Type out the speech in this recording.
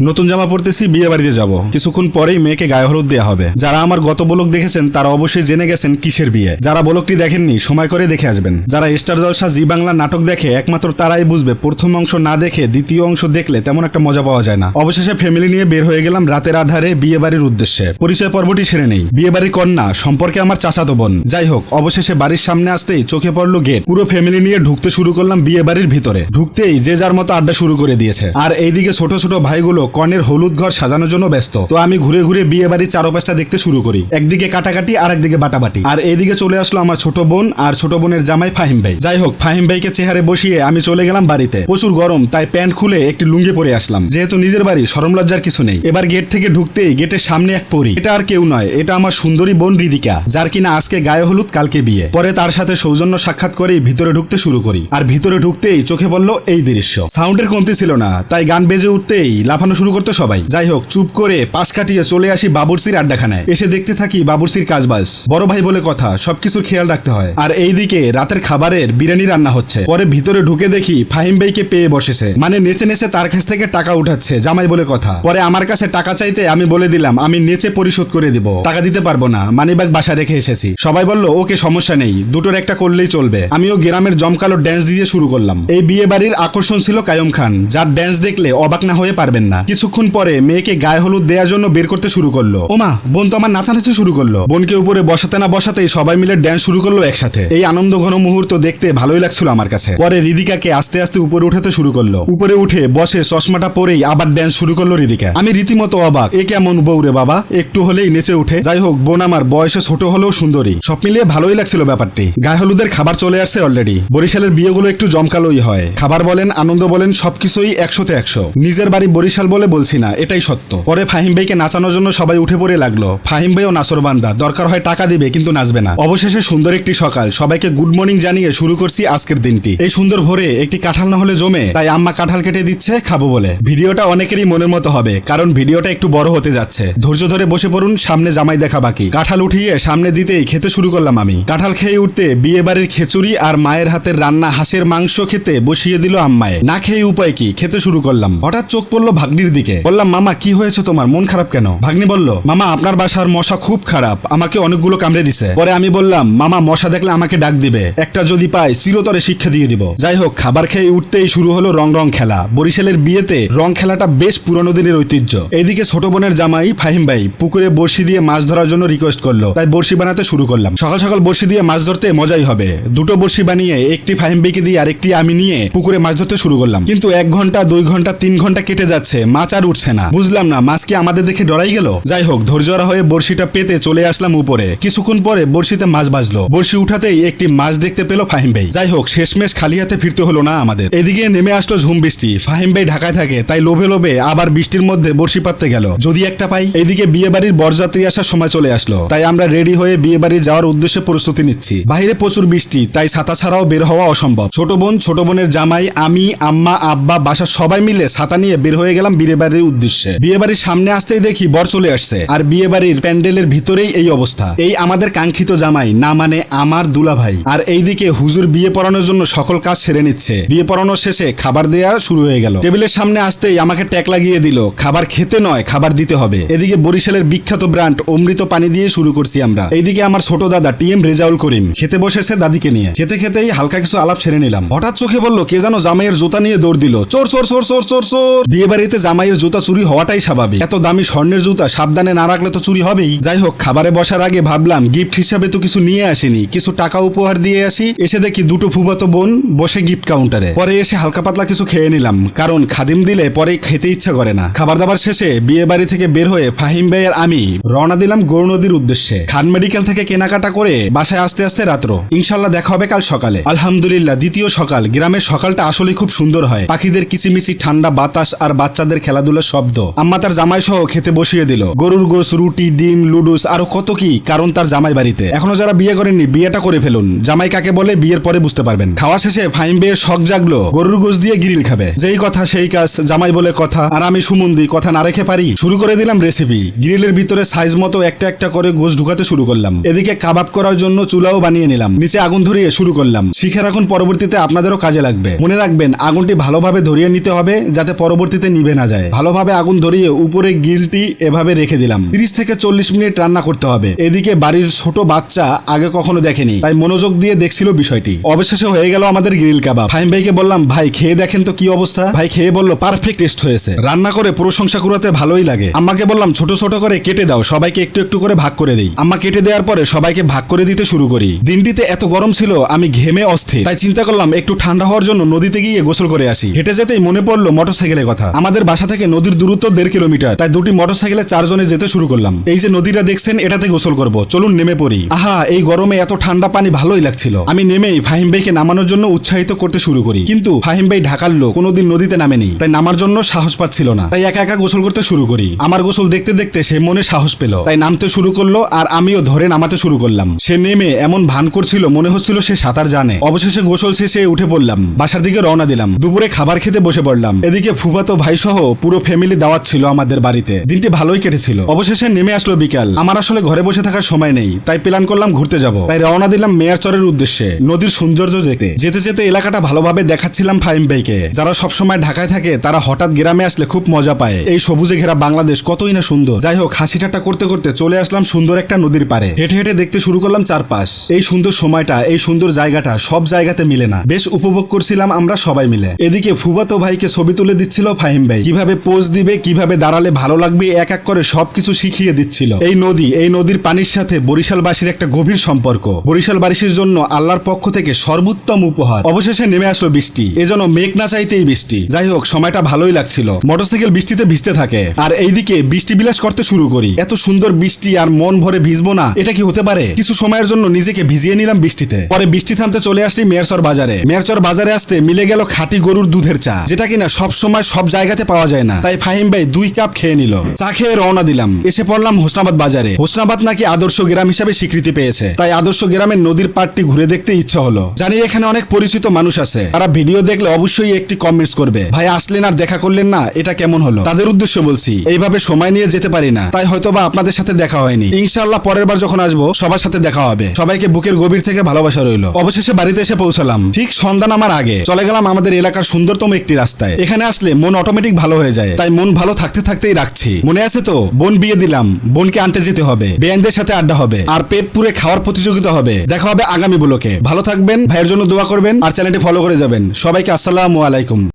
নতুন জামা পরতেছি, বিয়ে বাড়িতে যাব। কিছুক্ষণ পরেই মেয়েকে গায়ে হলুদ দেওয়া হবে। যারা আমার গত বলক দেখেছেন, তারা অবশ্যই জেনে গেছেন কিসের বিয়ে। যারা বলকটি দেখেননি, সময় করে দেখে আসবেন। যারা স্টার জলসা, জি বাংলা নাটক দেখে, একমাত্র তারাই বুঝবে, প্রথম অংশ না দেখে দ্বিতীয় অংশ দেখলে তেমন একটা মজা পাওয়া যায় না। অবশেষে ফ্যামিলি নিয়ে বের হয়ে গেলাম রাতের আধারে বিয়ে বাড়ির উদ্দেশ্যে। পরিচয় পর্বটি সেরে নেই। বিয়ে বাড়ির কন্যা সম্পর্কে আমার চাচাতো বোন। যাই হোক, অবশেষে বাড়ির সামনে আসতেই চোখে পড়ল গেট পুরো ফ্যামিলি নিয়ে ঢুকতে শুরু করলাম বিয়ে বাড়ির ভিতরে। ঢুকতেই যে যার মতো আড্ডা শুরু করে দিয়েছে। আর এইদিকে ছোট ছোট ভাইগুলো কনের হলুদ ঘর সাজানোর জন্য ব্যস্ত। তো আমি ঘুরে ঘুরে বিয়ে বাড়ির চারপাশটা দেখতে শুরু করি। একদিকে কাটাকাটি আর একদিকে বাটাবাটি। আর এইদিকে চলে আসলো আমার ছোট বোন আর ছোট বোনের জামাই ফাহিম ভাই। যাই হোক, ফাহিম ভাইকে চেহারে বসিয়ে আমি চলে গেলাম বাড়িতে। প্রচুর গরম, তাই প্যান্ট খুলে একটি লুঙ্গি পরে আসলাম। যেহেতু নিজের বাড়ি, সরম লজ্জার কিছু নেই। এবার গেট থেকে ঢুকতেই গেটের সামনে এক পরি। এটা আর কেউ নয়, এটা আমার সুন্দরী বোন রিদিকা, যার কিনা আজকে গায়ে হলুদ, কালকে বিয়ে। পরে তার সাথে সৌজন্য সাক্ষাৎ করেই ভিতরে ঢুকতে শুরু করি। আর ভিতরে ঢুকতেই চোখে পড়ল এই দৃশ্য। সাউন্ডের কমতি ছিল না, তাই গান বেজে উঠতেই লাফানো শুরু করতে সবাই। যাই হোক, চুপ করে পাশ কাটিয়ে চলে আসি বাবুরসির আড্ডাখানায়। এসে দেখতে থাকি বাবুরসির কাজবাজ। বড় ভাই বলে কথা, সবকিছুর খেয়াল রাখতে হয়। আর এইদিকে রাতের খাবারের বিরিয়ানি রান্না হচ্ছে। পরে ভিতরে ঢুকে দেখি ফাহিম ভাইকে পেয়ে বসেছে। মানে নেচে নেচে তার কাছ থেকে টাকা উঠাচ্ছে, জামাই বলে কথা। পরে আমার কাছে টাকা চাইতে আমি বলে দিলাম, আমি নেচে পরিশোধ করে দিব। টাকা দিতে পারব না, মানিব্যাগ বাসা রেখে এসেছি। সবাই বলল, ওকে সমস্যা নেই, দুটোর একটা করলেই চলবে। আমিও গ্রামের জমকালো ড্যান্স দিয়ে শুরু করলাম। এই বিয়ে বাড়ির আকর্ষণ ছিল কায়ম খান, যার ড্যান্স দেখলে অবাক না হয়ে পারবেন না। কিছুক্ষণ পরে মেয়েকে গায়ে হলুদ দেওয়ার জন্য বের করতে শুরু করল। ওমা, বোন তো আমার নাচানাচি শুরু করল। বোনকে উপরে বসাতে না বসাতেই সবাই মিলে ড্যান্স শুরু করল একসাথে। এই আনন্দ ঘন মুহূর্ত দেখতে ভালোই লাগছিল আমার কাছে। পরে রিদিকাকে আস্তে আস্তে উপরে উঠাতে শুরু করল। উপরে উঠে বসে চশমাটা পরেই আবার ড্যান্স শুরু করল রিদিকা। আমি রীতিমতো অবাক। এ কেমন বউ রে বাবা? একটু হলেই নেচে উঠে। যাই হোক, বোন আমার বয়সে ছোট হলেও সুন্দরী। সব মিলিয়ে ভালোই লাগছিল ব্যাপারটি। গায়ে হলুদের খাবার চলে আসছে অলরেডি বরিশালের বিয়েগুলো একটু জমকালোই হয়। খাবার বলেন, আনন্দ বলেন, সবকিছুই একশোতে একশো। নিজের বাড়ি বরিশাল বলে বলছি না, এটাই সত্য। পরে ফাহিম ভাইকে নাচানোর জন্য সবাই উঠে পড়ে লাগল। ফাহিম ভাইও নাচর বান্দা, দরকার হয় টাকা দিবে কিন্তু নাচবে না। অবশেষে সুন্দর একটি সকাল, সবাইকে গুড মর্নিং জানিয়ে শুরু করছি আজকের দিনটি। এই সুন্দর ভোরে একটি কাঁঠাল না হলে জমে, তাই আম্মা কাঁঠাল কেটে দিচ্ছে, খাব বলে। ভিডিওটা অনেকেরই মনের মতো হবে, কারণ ভিডিওটা একটু বড় হতে যাচ্ছে। ধৈর্য ধরে বসে পড়ুন, সামনে জামাই দেখা বাকি। কাঁঠাল উঠিয়ে সামনে দিতেই খেতে শুরু করলাম আমি। কাঁঠাল খেয়ে উঠতে বিয়ে বাড়ির খিচুড়ি আর মায়ের হাতের রান্না, হাঁসের মাংস খেতে বসিয়ে দিল আম্মায়। না খেয়ে উপায় কি? খেতে শুরু করলাম। হঠাৎ চোখ পড়ল ভাগ্নির দিকে। বললাম, মামা, কি হয়েছে তোমার? মন খারাপ কেন? ভাগ্নি বলল, মামা, আপনার বাসার মশা খুব খারাপ। আমাকে অনেকগুলো কামড়ে দিছে। পরে আমি বললাম, মামা, মশা দেখলে আমাকে ডাক দিবে। একটা যদি পাই, চিরতরে শিক্ষা দিয়ে দিব। যাই হোক, খাবার খেয়ে উঠতেই শুরু হলো রং রং খেলা। বরিশালের বিয়েতে রং খেলাটা বেশ পুরনো দিনের ঐতিহ্য। এইদিকে ছোট বোনের জামাই ফাহিম ভাই পুকুরে বড়শি দিয়ে মাছ ধরার জন্য রিকোয়েস্ট করল। তাই বড়শি বানাতে শুরু করলাম। সকাল সকাল বড়শি দিয়ে মাছ ধরতে মজাই হবে। দুটো বড়শি বানিয়ে একটি ফাহিম ভাইকে দিয়ে আরেকটি আমি নিয়ে পুকুরে মাছ ধরতে শুরু করলাম। কিন্তু এক ঘণ্টা, দুই ঘণ্টা, তিন ঘণ্টা কেটে যাচ্ছে। মাছ আর উঠছে না। বুঝলাম না, মাছ কি আমাদের দেখে ডরাই গেল? যাই হোক ধৈর্যরা হয়ে বড়শিটা পেতে চলে আসলাম উপরে। কিছুক্ষণ পরে বড়শিতে মাছ বাজলো। বড়শি উঠাতেই একটি মাছ দেখতে পেল ফাহিম ভাই। যাই হোক শেষমেশ খালি হাতে ফিরতে হলো না আমাদের। এদিকে নেমে আসলো ঝুম বৃষ্টি। ফাহিম ভাই ঢাকায় থাকে, তাই লোভে লোভে আবার বৃষ্টির মধ্যে বড়শি পাততে গেল। যদি একটা পাই? এদিকে বিয়ে বাড়ির বরযাত্রী আসার সময় চলে আসলো। তাই আমরা রেডি হয়ে বিয়ে বাড়ি যাওয়ার উদ্দেশ্যে প্রস্তুতি নিচ্ছি। বাইরে প্রচুর বৃষ্টি, তাই ছাতা ছাড়াও বের হওয়া অসম্ভব। ছোট বোন, ছোট বোনের জামাই, আমি, আম্মা, আব্বা, বাসার সবাই মিলে ছাতা নিয়ে বের হয়ে গেলাম বিয়ে বাড়ির উদ্দেশ্যে। বিয়ে বাড়ির সামনে আসতেই দেখি বর চলে আসছে। আর বিয়ে বাড়ির প্যান্ডেলের ভিতরেই এই অবস্থা। এই আমাদের কাঙ্ক্ষিত জামাই, না মানে আমার দুলা ভাই আর এইদিকে হুজুর বিয়ে পড়ানোর জন্য সকল কাজ সেরে নিচ্ছে। বিয়ে পড়ানোর শেষে খাবার দেওয়া শুরু হয়ে গেল। টেবিলের সামনে আসতেই আমাকে ট্যাক লাগিয়ে দিল, খাবার খেতে নয়, খাবার দিতে হবে। এদিকে বরিশালের বিখ্যাত ব্র্যান্ড অমৃত পানি দিয়ে শুরু করছি আমরা। এইদিকে আমার ছোট দাদা টি এম রেজাউল করিম, খেতে বসেছে দাদিকে নিয়ে। খেতে খেতেই হালকা কিছু আলাপ ছেড়ে নিলাম। হঠাৎ চোখে বলল, কে যেন জামাইয়ের জুতা নিয়ে দৌড় দিল। চোর চোর চোর চোর চোর চোর। বিয়ে বাড়িতে জামাইয়ের জুতা চুরি হওয়াটাই স্বাভাবিক। এত দামি স্বর্ণের জুতা সাবধানে না রাখলে তো চুরি হবেই। যাই হোক, খাবারে বসার আগে ভাবলাম গিফট হিসাবে তো কিছু নিয়ে আসিনি। কিছু টাকা উপহার দিয়ে আসি, এসে দেখি দুটো ফুবাতো বোন বসে গিফট কাউন্টারে পরে এসে হালকা পাতলা কিছু খেয়ে নিলাম, কারণ খাদিম দিলে পরে খেতে ইচ্ছা করে না। খাবার দাবার শেষে বিয়ে বাড়ি থেকে বের হয়ে ফাহিম ভাই আর আমি রওনা দিলাম গৌর নদীর উদ্দেশ্যে। খান মেডিকেল থেকে কেনাকাটা করে বাসায় আসতে আসতে রাত্র। ইনশাল্লাহ দেখা হবে কাল সকালে। আলহামদুলিল্লাহ, দ্বিতীয় সকাল। গ্রামের সকালটা আসলে খুব সুন্দর হয়। পাখিদের কিচিমিচি, ঠান্ডা বাতাস আর বাচ্চাদের খেলাধুলার শব্দ। আম্মা তার জামাই সহ খেতে বসিয়ে দিল। গরুর গোস রুটি, ডিম, লুডুস, আরও কত কি, কারণ তার জামাই বাড়িতে। এখনও যারা বিয়ে করেননি, বিয়েটা করে ফেলুন। জামাই কাকে বলে, বিয়ের পরে বুঝতে পারবেন। খাওয়া শেষে ফাইম বেয়ের শখ জাগলো, গরুর গোস দিয়ে গ্রিল খাবে। যেই কথা, সেই কাজ, জামাই বলে কথা। আর আমি সুমন্দি, কথা না রেখে পারি। শুরু করে দিলাম রেসিপি গ্রিলের ভিতরে সাইজ মতো একটা একটা করে গোস ঢুকাতে শুরু করলাম। এদিকে কাবাব করার জন্য চুলাও বানিয়ে নিলাম। নিচে আগুন ধরিয়ে শুরু করলাম। শিখে রাখুন, পরবর্তীতে আপনাদেরও কাজে লাগবে। মনে রাখবেন, আগুনটি ভালোভাবে ধরিয়ে নিতে হবে, যাতে পরবর্তীতে নিভে না যায়। ভালোভাবে আগুন ধরিয়ে উপরে গিলটি এভাবে রেখে দিলাম। তিরিশ থেকে চল্লিশ মিনিট রান্না করতে হবে। এদিকে বাড়ির ছোট বাচ্চা আগে কখনো দেখেনি, তাই মনোযোগ দিয়ে দেখছিল বিষয়টি। অবশেষে হয়ে গেল আমাদের গ্রিল কাবাব। ফাহিম ভাইকে বললাম, ভাই, খেয়ে দেখেন তো কি অবস্থা? ভাই খেয়ে বলল, পারফেক্ট টেস্ট হয়েছে। রান্না করে প্রশংসা করাতে ভালোই লাগে। আম্মাকে বললাম, ছোট ছোট করে কেটে দাও, সবাইকে একটু একটু করে ভাগ করে দিই। আম্মা কেটে দেওয়ার পরে সবাইকে ভাগ করে দিতে শুরু করি। দিনটিতে এত গরম ছিল, আমি ঘেমে অস্থির। তাই চিন্তা করলাম, একটু ঠান্ডা হওয়ার জন্য নদীতে গিয়ে গোসল করে আসি। হেঁটে যেতেই মনে পড়ল মোটরসাইকেলের কথা। আমাদের বাসা থেকে নদীর দূরত্ব দেড় কিলোমিটার। তাই দুটি মোটরসাইকেলে চারজনে যেতে শুরু করলাম। এই যে নদীটা দেখছেন, এটাতে গোসল করব। চলুন নেমে পড়ি। আহা, এই গরমে এত ঠান্ডা পানি ভালোই লাগছিল। আমি নেমেই ফাহিম ভাইকে নামানোর জন্য উৎসাহিত করতে শুরু করি। কিন্তু ফাহিম ভাই ঢাকার লোক, কোনোদিন নদীতে নামেনি। তাই নামার জন্য সাহস পাচ্ছিল না। তাই একা একা গোসল করতে শুরু করি। আমার গোসল দেখতে দেখতে সে মনে সাহস পেল। তাই নামতে শুরু করল আর আমিও ধরে নামাতে শুরু করলাম। সে নেমে এমন ভান করছিল, মনে হচ্ছিল সে সাঁতার জানে। অবশেষে গোসল শেষে উঠে পড়লাম। বাসার দিকে রওনা দিলাম। দুপুরে খাবার খেতে বসে পড়লাম। এদিকে ফুফাতো ভাই সহ পুরো ফ্যামিলি দাওয়াত ছিল আমাদের বাড়িতে। দিনটি ভালোই কেটেছিল। অবশেষে নেমে আসলো বিকাল। আমার আসলে ঘরে বসে থাকার সময় নেই, তাই প্ল্যান করলাম ঘুরতে যাব। তাই রওনা দিলাম মেয়ারচরের উদ্দেশ্যে, নদীর সৌন্দর্য দেখতে। যেতে যেতে এলাকাটা ভালোভাবে দেখাচ্ছিলাম ফাইম ভাইকে যারা সবসময় ঢাকায় থাকে, তারা হঠাৎ গ্রামে আসলে খুব মজা পায়। এই সবুজে ঘেরা বাংলাদেশ কতই না সুন্দর। যাই হোক, হাসি ঠাট্টা করতে করতে চলে আসলাম সুন্দর একটা নদীর পারে হেঁটে হেঁটে দেখতে শুরু করলাম চারপাশ। এই সুন্দর সময়টা, এই সুন্দর জায়গাটা সব জায়গাতে মিলে না। বেশ উপভোগ করছিলাম আমরা সবাই মিলে। এদিকে ফুবাতো ভাইকে ছবি তুলে দিচ্ছিল ফাহিম ভাই। কীভাবে পোজ দিবে, কীভাবে দাঁড়ালে ভালো লাগবে, এক এক করে সবকিছু শিখিয়ে দিচ্ছিল। এই নদী, এই নদীর পানির সাথে বরিশালবাসীর একটা গভীর সম্পর্ক। বরিশালবাসীর জন্য আল্লাহর পক্ষ থেকে সর্বোত্তম উপহার। অবশেষে নেমে আসলো বৃষ্টি। এজন্য মেঘ না চাইতেই বৃষ্টি। যাই হোক, সময়টা ভালোই লাগছিল। মোটরসাইকেল বৃষ্টিতে ভিজতে থাকে। আর এইদিকে বৃষ্টি বিলাস করতে শুরু করি। এত সুন্দর বৃষ্টি আর মন ভরে ভিজবো না, এটা কি হতে পারে? কিছু সময়ের জন্য নিজেকে ভিজিয়ে নিলাম বৃষ্টিতে। পরে বৃষ্টি থামতে চলে আসলি মেয়রচর বাজারে। মেয়রচর বাজারে আসতে মিলে গেল খাঁটি গরুর দুধের চা, যেটা কিনা সব সময় সব জায়গাতে পাওয়া যায় না। তাই ফাহিম ভাই দুই কাপ খেয়ে নিল। চা খেয়ে রওনা দিলাম। এসে পড়লাম হোসনাবাদ বাজারে। হোসনাবাদ নাকি আদর্শ গ্রাম হিসাবে স্বীকৃতি পেয়েছে। তাই আদর্শ গ্রামের নদীর পাড়টি ঘুরে দেখতে ইচ্ছা হলো। জানি এখানে অনেক পরিচিত মানুষ আছে। তারা ভিডিও দেখলে অবশ্যই একটি কমেন্টস করবে। ভাই আসলেন আর দেখা করলেন না, এটা কেমন হলো? তাদের উদ্দেশ্য বলছি, এইভাবে সময় নিয়ে যেতে পারি না। তাই হয়তোবা আপনাদের সাথে দেখা হয়নি। ইনশাআল্লাহ পরের বার যখন আসব, সবার সাথে দেখা হবে। সবাইকে বুকের গভীর থেকে ভালোবাসা রইল। অবশেষে বাড়িতে এসে পৌঁছালাম। ঠিক সন্ধান আমার আগে চলে গেলাম আমাদের এলাকার সুন্দরতম একটি রাস্তায়। এখানে আসলে মন অটোমেটিক ভালো হয়ে যায়। তাই মন ভালো থাকতে থাকতেই রাখছি। মনে আছে তো? বোন বিয়ে দিলাম। বোনকে আনতে যেতে হবে। বেআইনদের সাথে আড্ডা হবে। আর পেট পুরে খাওয়ার প্রতিযোগিতা হবে। দেখা হবে আগামী বলোকে। ভালো থাকবেন, ভাইয়ের জন্য দোয়া করবেন, আর চ্যানেলটি ফলো করে যাবেন। সবাইকে আসসালামু আলাইকুম।